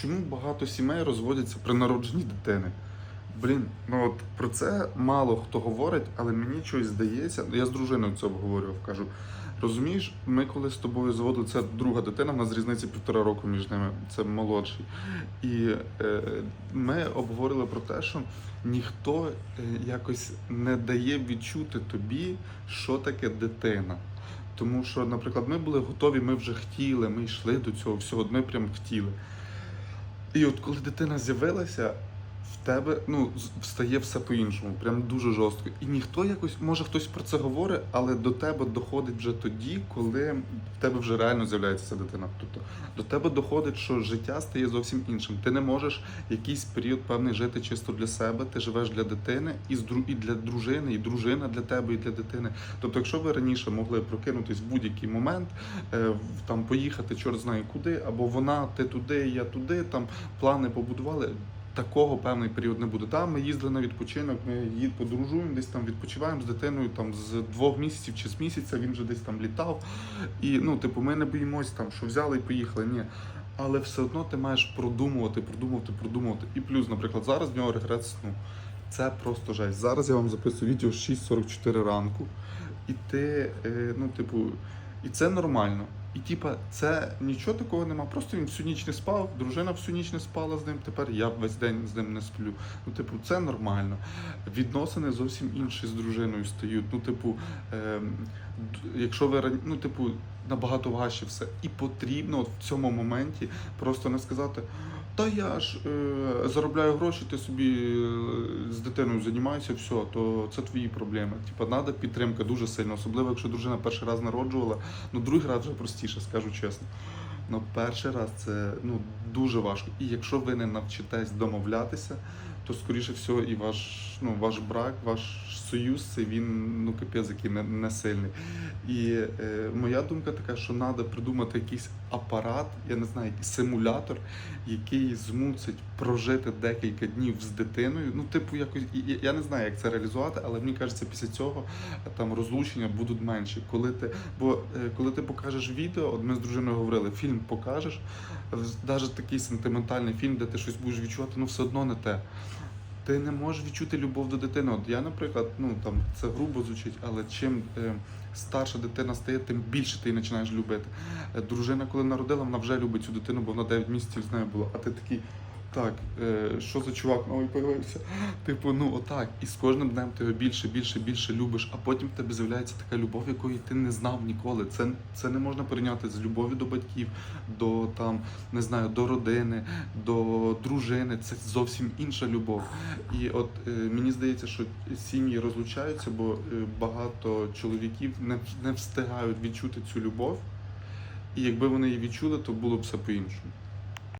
чому багато сімей розводяться при народженні дитини? Блін, ну от про це мало хто говорить, але мені щось здається. Я з дружиною це обговорював, кажу. Розумієш, ми коли з тобою заводили, це друга дитина, в нас різниця півтора року між ними, це молодший. І е, ми обговорили про те, що ніхто е, якось не дає відчути тобі, що таке дитина. Тому що, наприклад, ми були готові, ми вже хотіли, ми йшли до цього всього, ми прям хотіли. І от коли дитина з'явилася, в тебе ну, з- стає все по-іншому, прям дуже жорстко. І ніхто якось, може хтось про це говорить, але до тебе доходить вже тоді, коли в тебе вже реально з'являється ця дитина. Тобто до тебе доходить, що життя стає зовсім іншим. Ти не можеш якийсь період певний жити чисто для себе, ти живеш для дитини і, і для дружини, і дружина для тебе, і для дитини. Тобто, якщо ви раніше могли прокинутись в будь-який момент, е, там поїхати, чорт знає куди, або вона, ти туди, я туди, там плани побудували. Такого певний період не буде. Там ми їздили на відпочинок, ми їд подорожуємо, десь там відпочиваємо з дитиною там з двох місяців чи з місяця. Він вже десь там літав. І ну, типу, ми не боїмось там, що взяли і поїхали. Ні. Але все одно ти маєш продумувати, продумувати, продумувати. І плюс, наприклад, зараз в нього регрет сну. Це просто жесть. Зараз я вам записую відео 6.44 ранку, і ти, е, ну, типу, і це нормально. І типа, це нічого такого нема. Просто він всю ніч не спав, дружина всю ніч не спала з ним. Тепер я весь день з ним не сплю. Ну, типу, це нормально. Відносини зовсім інші з дружиною стають. Ну, типу, ем, якщо ви ну, типу, набагато важче все. І потрібно от в цьому моменті просто не сказати. Та я ж е, заробляю гроші, ти собі е, з дитиною займаєшся, все, то це твої проблеми. Типа, треба підтримка дуже сильно, особливо якщо дружина перший раз народжувала. Ну, другий раз вже простіше, скажу чесно. Ну, перший раз це ну, дуже важко. І якщо ви не навчитесь домовлятися, то скоріше всього і ваш, ну, ваш брак, ваш союз, це він ну, капець, який не, не сильний. І е, моя думка така, що треба придумати якийсь апарат, я не знаю, якийсь симулятор, який змусить прожити декілька днів з дитиною. Ну, типу, якось я не знаю, як це реалізувати, але мені кажеться, після цього там розлучення будуть менші. Коли ти, бо е, коли ти покажеш відео, от ми з дружиною говорили, фільм покажеш, навіть такий сентиментальний фільм, де ти щось будеш відчувати, ну все одно не те. Ти не можеш відчути любов до дитини. От я, наприклад, ну там це грубо звучить, але чим е, старша дитина стає, тим більше ти її починаєш любити. Е, Дружина, коли народила, вона вже любить цю дитину, бо вона 9 місяців з нею була. А ти такий, так, е, що за чувак новий появився? Типу, ну отак. І з кожним днем ти його більше, більше, більше любиш, а потім в тебе з'являється така любов, якої ти не знав ніколи. Це, це не можна порівняти з любов'ю до батьків, до там, не знаю, до родини, до дружини. Це зовсім інша любов. І от е, мені здається, що сім'ї розлучаються, бо е, багато чоловіків не, не встигають відчути цю любов. І якби вони її відчули, то було б все по-іншому.